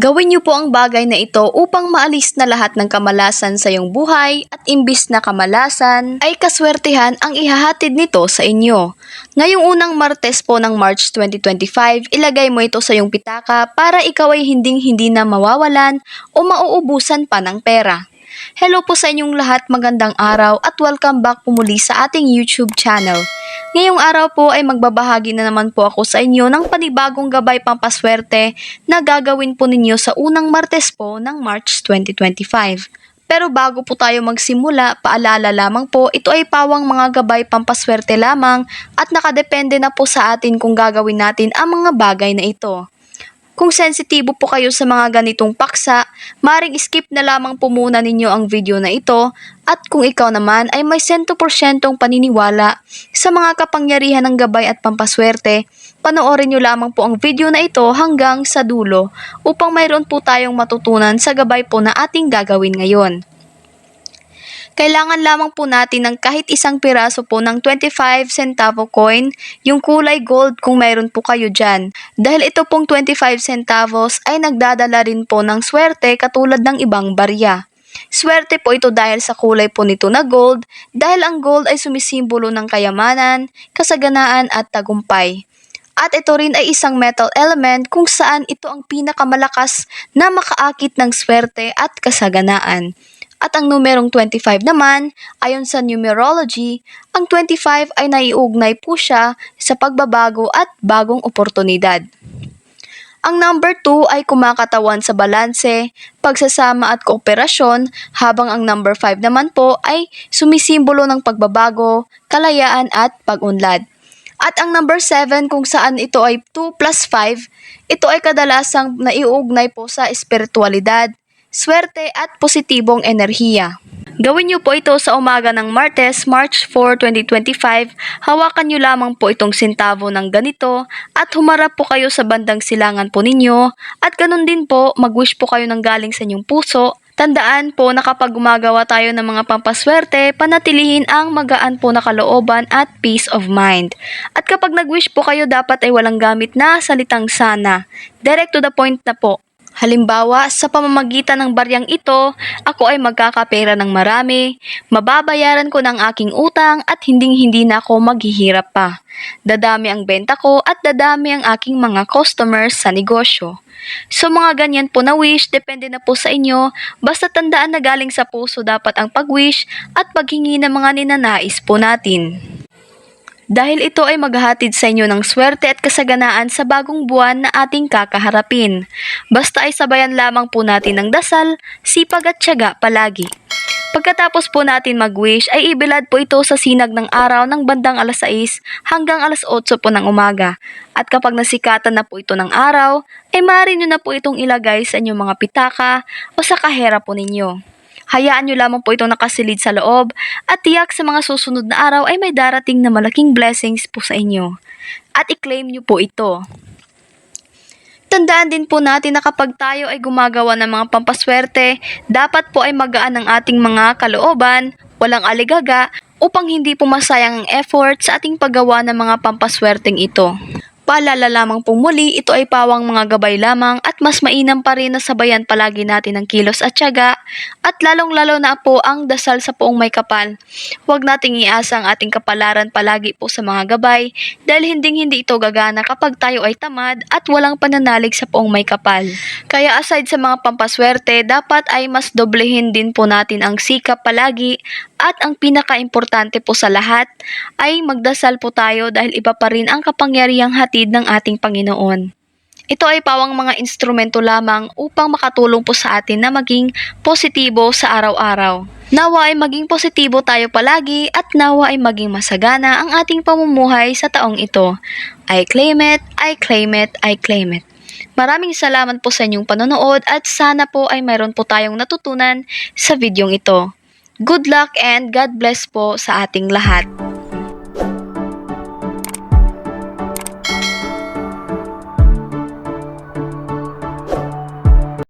Gawin niyo po ang bagay na ito upang maalis na lahat ng kamalasan sa iyong buhay at imbis na kamalasan ay kaswertihan ang ihahatid nito sa inyo. Ngayong unang Martes po ng March 2025, ilagay mo ito sa iyong pitaka para ikaw ay hinding-hindi na mawawalan o mauubusan pa ng pera. Hello po sa inyong lahat, magandang araw at welcome back po muli sa ating YouTube channel. Ngayong araw po ay magbabahagi na naman po ako sa inyo ng panibagong gabay pampaswerte na gagawin po ninyo sa unang Martes po ng March 2025. Pero bago po tayo magsimula, paalala lamang po, ito ay pawang mga gabay pampaswerte lamang at nakadepende na po sa atin kung gagawin natin ang mga bagay na ito. Kung sensitibo po kayo sa mga ganitong paksa, maring skip na lamang po muna ninyo ang video na ito at kung ikaw naman ay may 100% paniniwala sa mga kapangyarihan ng gabay at pampaswerte, panoorin nyo lamang po ang video na ito hanggang sa dulo upang mayroon po tayong matutunan sa gabay po na ating gagawin ngayon. Kailangan lamang po natin ng kahit isang piraso po ng 25 centavo coin, yung kulay gold kung mayroon po kayo dyan. Dahil ito pong 25 centavos ay nagdadala rin po ng swerte katulad ng ibang barya. Swerte po ito dahil sa kulay po nito na gold, dahil ang gold ay sumisimbolo ng kayamanan, kasaganaan at tagumpay. At ito rin ay isang metal element kung saan ito ang pinakamalakas na makaakit ng swerte at kasaganaan. At ang numerong 25 naman, ayon sa numerology, ang 25 ay naiugnay po siya sa pagbabago at bagong oportunidad. Ang number 2 ay kumakatawan sa balanse, pagsasama at kooperasyon, habang ang number 5 naman po ay sumisimbolo ng pagbabago, kalayaan at pag-unlad. At ang number 7 kung saan ito ay 2 plus 5, ito ay kadalasang naiugnay po sa espiritualidad, swerte at positibong enerhiya. Gawin niyo po ito sa umaga ng Martes, March 4, 2025. Hawakan niyo lamang po itong sintavo ng ganito at humarap po kayo sa bandang silangan po ninyo at ganun din po mag-wish po kayo ng galing sa inyong puso. Tandaan po na kapag gumagawa tayo ng mga pampaswerte, panatilihin ang magaan po na kalooban at peace of mind. At kapag nag-wish po kayo, dapat ay walang gamit na salitang sana. Direct to the point na po. Halimbawa, sa pamamagitan ng baryang ito, ako ay magkakapera ng marami, mababayaran ko ng aking utang at hinding-hindi na ako maghihirap pa. Dadami ang benta ko at dadami ang aking mga customers sa negosyo. So mga ganyan po na wish, depende na po sa inyo, basta tandaan na galing sa puso dapat ang pag-wish at paghingi ng mga ninanais po natin. Dahil ito ay maghahatid sa inyo ng swerte at kasaganaan sa bagong buwan na ating kakaharapin. Basta ay sabayan lamang po natin ng dasal, sipag at tiyaga palagi. Pagkatapos po natin mag-wish ay ibilad po ito sa sinag ng araw ng bandang alas 6 hanggang alas 8 po ng umaga. At kapag nasikatan na po ito ng araw, ay maaari nyo na po itong ilagay sa inyong mga pitaka o sa kahera po ninyo. Hayaan nyo lamang po itong nakasilid sa loob at tiyak sa mga susunod na araw ay may darating na malaking blessings po sa inyo. At i-claim nyo po ito. Tandaan din po natin na kapag tayo ay gumagawa ng mga pampaswerte, dapat po ay magaan ang ating mga kalooban, walang aligaga, upang hindi po masayang ang effort sa ating paggawa ng mga pampaswerteng ito. Paalala lamang po muli, ito ay pawang mga gabay lamang at mas mainam pa rin na sabayan palagi natin ng kilos at tiyaga at lalong-lalo na po ang dasal sa poong may kapal. Huwag nating iasa ang ating kapalaran palagi po sa mga gabay dahil hinding-hindi ito gagana kapag tayo ay tamad at walang pananalig sa poong may kapal. Kaya aside sa mga pampaswerte, dapat ay mas doblehin din po natin ang sikap palagi at ang pinaka-importante po sa lahat ay magdasal po tayo dahil iba pa rin ang kapangyarihang hatid ng ating Panginoon. Ito ay pawang mga instrumento lamang upang makatulong po sa atin na maging positibo sa araw-araw. Nawa ay maging positibo tayo palagi at nawa ay maging masagana ang ating pamumuhay sa taong ito. I claim it, I claim it, I claim it. Maraming salamat po sa inyong panonood at sana po ay mayroon po tayong natutunan sa videong ito. Good luck and God bless po sa ating lahat.